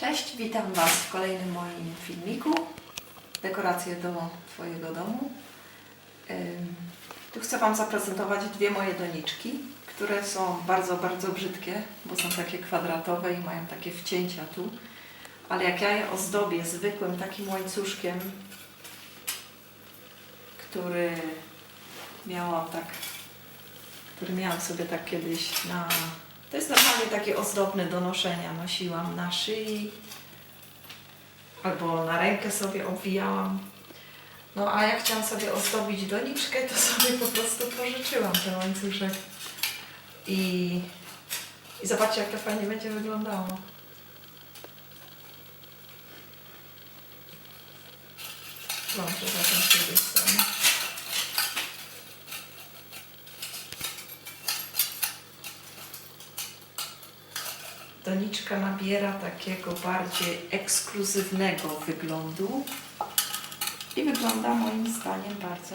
Cześć, witam Was w kolejnym moim filmiku. Dekoracje do Twojego domu. Tu chcę Wam zaprezentować dwie moje doniczki, które są bardzo, bardzo brzydkie, bo są takie kwadratowe i mają takie wcięcia tu. Ale jak ja je ozdobię zwykłym takim łańcuszkiem, który miałam tak, który miałam sobie tak kiedyś na to jest normalnie takie ozdobne do noszenia. Nosiłam na szyi albo na rękę sobie obwijałam. No a jak chciałam sobie ozdobić doniczkę, to sobie po prostu pożyczyłam ten łańcuszek. I, i zobaczcie, jak to fajnie będzie wyglądało. Włączę zatem Doniczka nabiera takiego bardziej ekskluzywnego wyglądu i wygląda moim zdaniem bardzo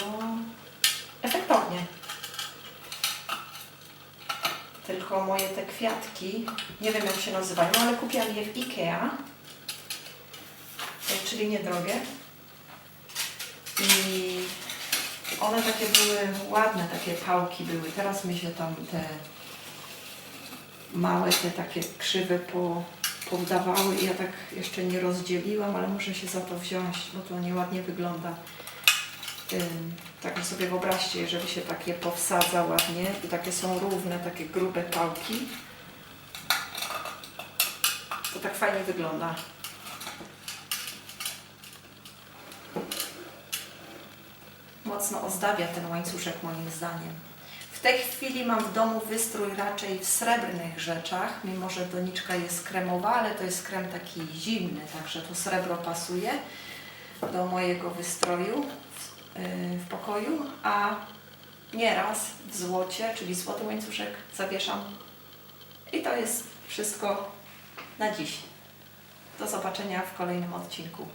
efektownie. Tylko moje te kwiatki, nie wiem jak się nazywają, ale kupiłam je w Ikea, e, czyli niedrogie. I one takie były ładne, takie pałki były. Teraz mi się tam te małe te takie krzywe po, powdawały i ja tak jeszcze nie rozdzieliłam, ale muszę się za to wziąć, bo to nieładnie wygląda. Także sobie wyobraźcie, jeżeli się takie powsadza ładnie i takie są równe, takie grube pałki, to tak fajnie wygląda. Mocno ozdabia ten łańcuszek moim zdaniem. W tej chwili mam w domu wystrój raczej w srebrnych rzeczach, mimo że doniczka jest kremowa, ale to jest krem taki zimny, także to srebro pasuje do mojego wystroju w, yy, w pokoju, a nieraz w złocie, czyli złoty łańcuszek zawieszam. I to jest wszystko na dziś. Do zobaczenia w kolejnym odcinku.